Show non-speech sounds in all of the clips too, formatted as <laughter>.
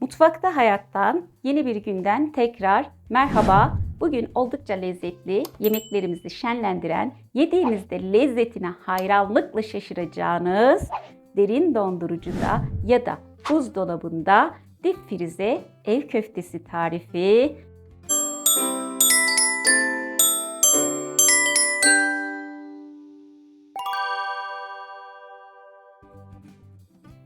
Mutfakta hayattan yeni bir günden tekrar merhaba. Bugün oldukça lezzetli, yemeklerimizi şenlendiren, yediğinizde lezzetine hayranlıkla şaşıracağınız derin dondurucuda ya da buzdolabında dip frize ev köftesi tarifi.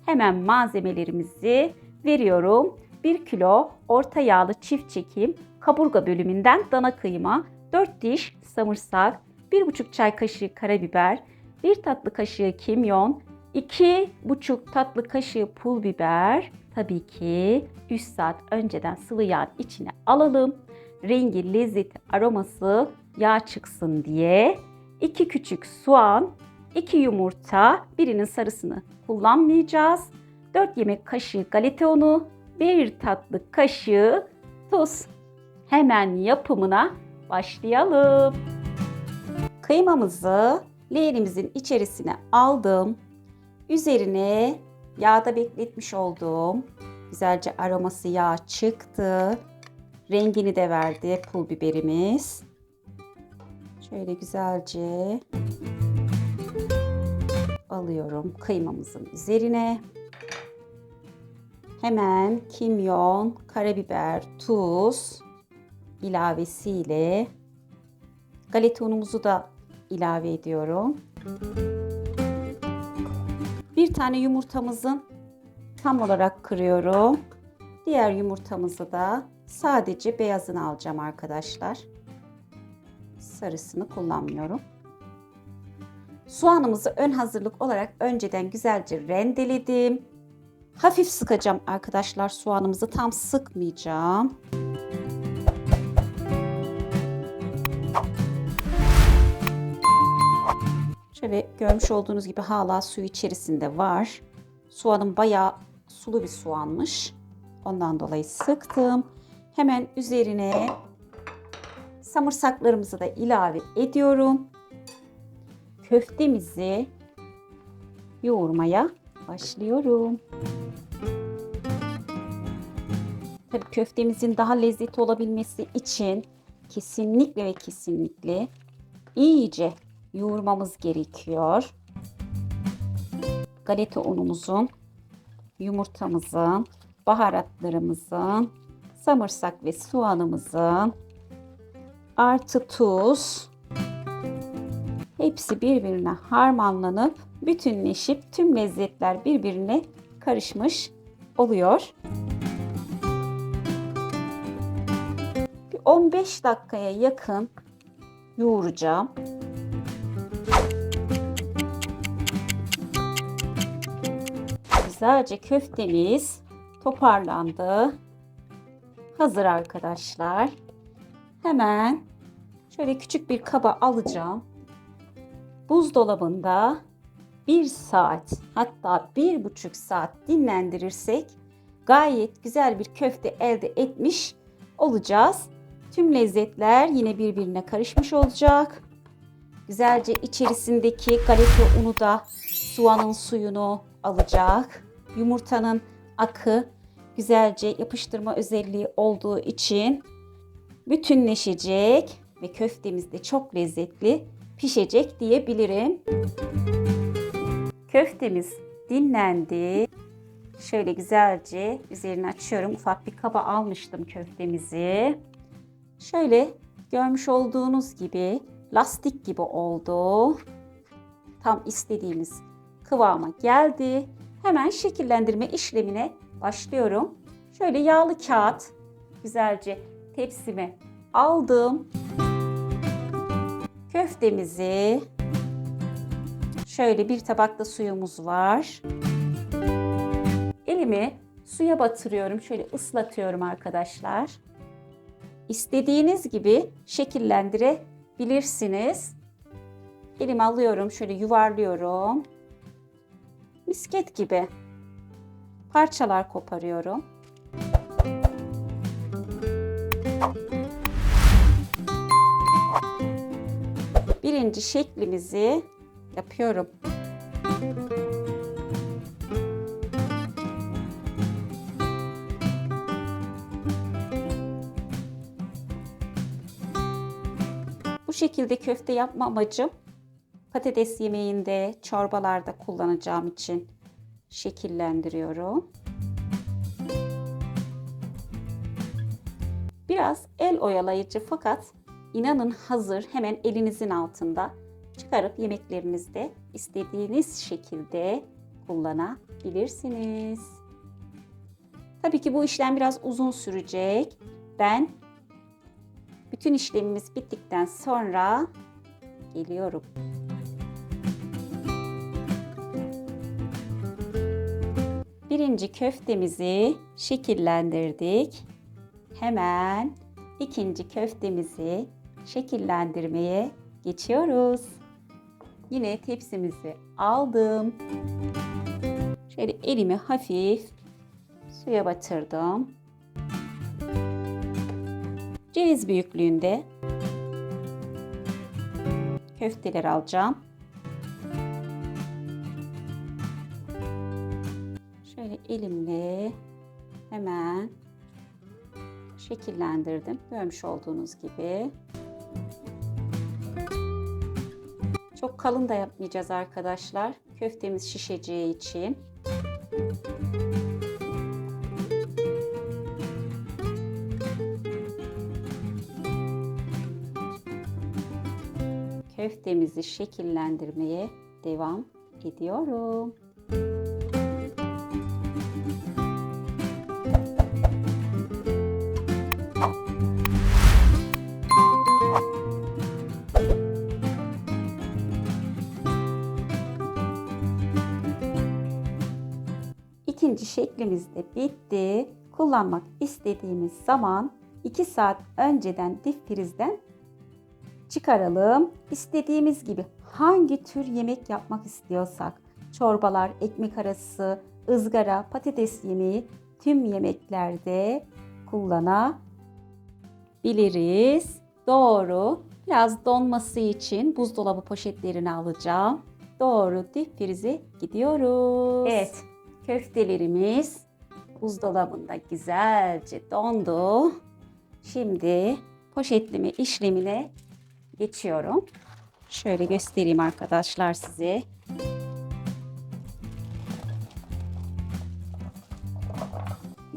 Hemen malzemelerimizi veriyorum. 1 kilo orta yağlı çift çekim kaburga bölümünden dana kıyma, 4 diş samırsak, 1,5 çay kaşığı karabiber, 1 tatlı kaşığı kimyon, 2,5 tatlı kaşığı pul biber, tabii ki 3 saat önceden sıvı yağ içine alalım. Rengi, lezzeti, aroması yağ çıksın diye 2 küçük soğan, 2 yumurta, birinin sarısını kullanmayacağız. 4 yemek kaşığı galeta unu, 1 tatlı kaşığı tuz. Hemen yapımına başlayalım. Kıymamızı leğenimizin içerisine aldım. Üzerine yağda bekletmiş olduğum güzelce aroması yağ çıktı. Rengini de verdi pul biberimiz. Şöyle güzelce alıyorum kıymamızın üzerine. Hemen kimyon, karabiber, tuz ilavesiyle galeta unumuzu da ilave ediyorum. Bir tane yumurtamızın tam olarak kırıyorum. Diğer yumurtamızı da sadece beyazını alacağım arkadaşlar. Sarısını kullanmıyorum. Soğanımızı ön hazırlık olarak önceden güzelce rendeledim. Hafif sıkacağım arkadaşlar soğanımızı tam sıkmayacağım. Şöyle görmüş olduğunuz gibi hala suyu içerisinde var. Soğanım bayağı sulu bir soğanmış. Ondan dolayı sıktım. Hemen üzerine samırsaklarımızı da ilave ediyorum. Köftemizi yoğurmaya başlıyorum. Tabii köftemizin daha lezzetli olabilmesi için kesinlikle ve kesinlikle iyice yoğurmamız gerekiyor. Galeta unumuzun, yumurtamızın, baharatlarımızın, samırsak ve soğanımızın artı tuz hepsi birbirine harmanlanıp bütünleşip tüm lezzetler birbirine karışmış oluyor. Bir 15 dakikaya yakın yoğuracağım. Güzelce köftemiz toparlandı. Hazır arkadaşlar. Hemen şöyle küçük bir kaba alacağım. Buzdolabında bir saat hatta bir buçuk saat dinlendirirsek gayet güzel bir köfte elde etmiş olacağız. Tüm lezzetler yine birbirine karışmış olacak. Güzelce içerisindeki galeta unu da soğanın suyunu alacak. Yumurtanın akı güzelce yapıştırma özelliği olduğu için bütünleşecek ve köftemiz de çok lezzetli pişecek diyebilirim. Köftemiz dinlendi. Şöyle güzelce üzerini açıyorum. Ufak bir kaba almıştım köftemizi. Şöyle görmüş olduğunuz gibi lastik gibi oldu. Tam istediğimiz kıvama geldi. Hemen şekillendirme işlemine başlıyorum. Şöyle yağlı kağıt güzelce tepsime aldım. Köftemizi şöyle bir tabakta suyumuz var. Elimi suya batırıyorum. Şöyle ıslatıyorum arkadaşlar. İstediğiniz gibi şekillendirebilirsiniz. Elimi alıyorum, şöyle yuvarlıyorum. Misket gibi parçalar koparıyorum. birinci şeklimizi yapıyorum. Bu şekilde köfte yapma amacım patates yemeğinde, çorbalarda kullanacağım için şekillendiriyorum. Biraz el oyalayıcı fakat inanın hazır hemen elinizin altında çıkarıp yemeklerinizde istediğiniz şekilde kullanabilirsiniz. Tabii ki bu işlem biraz uzun sürecek. Ben bütün işlemimiz bittikten sonra geliyorum. Birinci köftemizi şekillendirdik. Hemen ikinci köftemizi şekillendirmeye geçiyoruz. Yine tepsimizi aldım. Şöyle elimi hafif suya batırdım. Ceviz büyüklüğünde köfteler alacağım. Şöyle elimle hemen şekillendirdim. Görmüş olduğunuz gibi. Çok kalın da yapmayacağız arkadaşlar. Köftemiz şişeceği için. Köftemizi şekillendirmeye devam ediyorum. İkinci şeklimiz de bitti. Kullanmak istediğimiz zaman 2 saat önceden dip prizden çıkaralım. İstediğimiz gibi hangi tür yemek yapmak istiyorsak çorbalar, ekmek arası, ızgara, patates yemeği tüm yemeklerde kullanabiliriz. Doğru. Biraz donması için buzdolabı poşetlerini alacağım. Doğru dip prize gidiyoruz. Evet. Köftelerimiz buzdolabında güzelce dondu. Şimdi poşetleme işlemine geçiyorum. Şöyle göstereyim arkadaşlar size.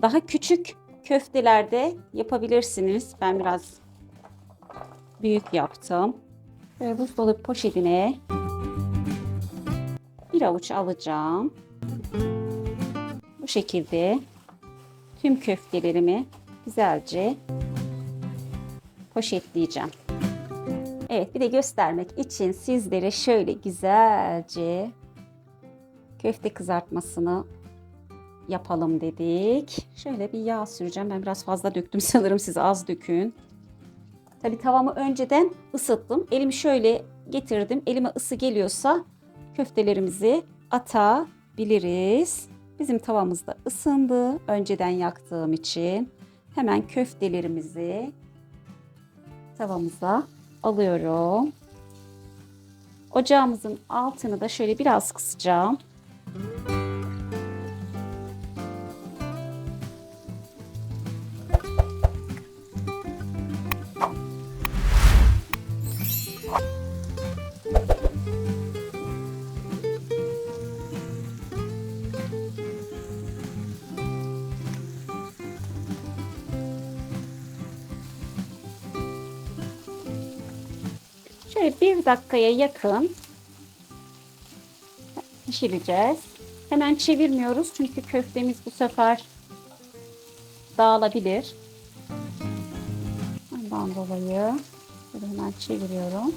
Daha küçük köftelerde yapabilirsiniz. Ben biraz büyük yaptım. Böyle buzdolabı poşetine bir avuç alacağım. Bu şekilde tüm köftelerimi güzelce poşetleyeceğim. Evet bir de göstermek için sizlere şöyle güzelce köfte kızartmasını yapalım dedik. Şöyle bir yağ süreceğim. Ben biraz fazla döktüm <laughs> sanırım siz az dökün. Tabi tavamı önceden ısıttım. Elimi şöyle getirdim. Elime ısı geliyorsa köftelerimizi atabiliriz. Bizim tavamız da ısındı. Önceden yaktığım için. Hemen köftelerimizi tavamıza alıyorum. Ocağımızın altını da şöyle biraz kısacağım. Şöyle bir dakikaya yakın pişireceğiz. Hemen çevirmiyoruz çünkü köftemiz bu sefer dağılabilir. Ondan dolayı böyle hemen çeviriyorum.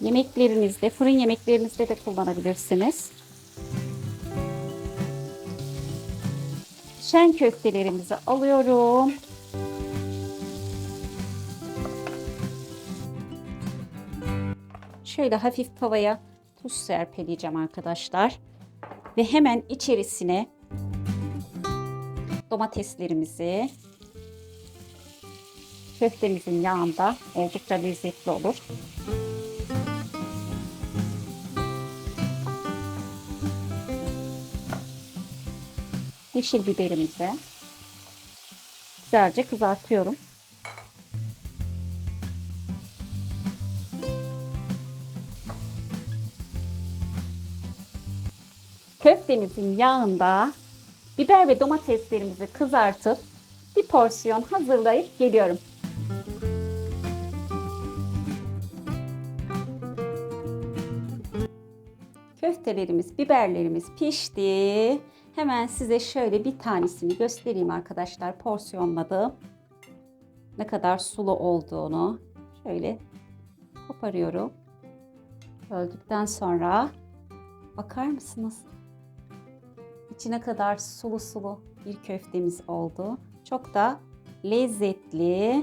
Yemeklerinizde, fırın yemeklerinizde de kullanabilirsiniz. Şen köftelerimizi alıyorum. Şöyle hafif tavaya tuz serpeleyeceğim arkadaşlar. Ve hemen içerisine domateslerimizi köftemizin yağında oldukça lezzetli olur. Yeşil biberimizi güzelce kızartıyorum. Köftemizin yağında biber ve domateslerimizi kızartıp bir porsiyon hazırlayıp geliyorum. Köftelerimiz, biberlerimiz pişti. Hemen size şöyle bir tanesini göstereyim arkadaşlar porsiyonladım. Ne kadar sulu olduğunu şöyle koparıyorum. Öldükten sonra bakar mısınız? İçine kadar sulu sulu bir köftemiz oldu. Çok da lezzetli.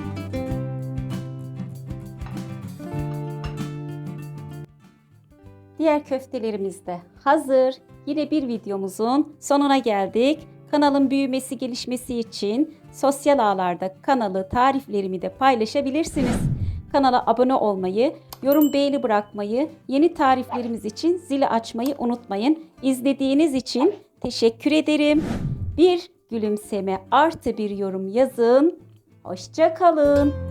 Diğer köftelerimiz de hazır. Yine bir videomuzun sonuna geldik. Kanalın büyümesi, gelişmesi için sosyal ağlarda kanalı, tariflerimi de paylaşabilirsiniz. Kanala abone olmayı, yorum beğeni bırakmayı, yeni tariflerimiz için zili açmayı unutmayın. İzlediğiniz için teşekkür ederim. Bir gülümseme artı bir yorum yazın. Hoşça kalın.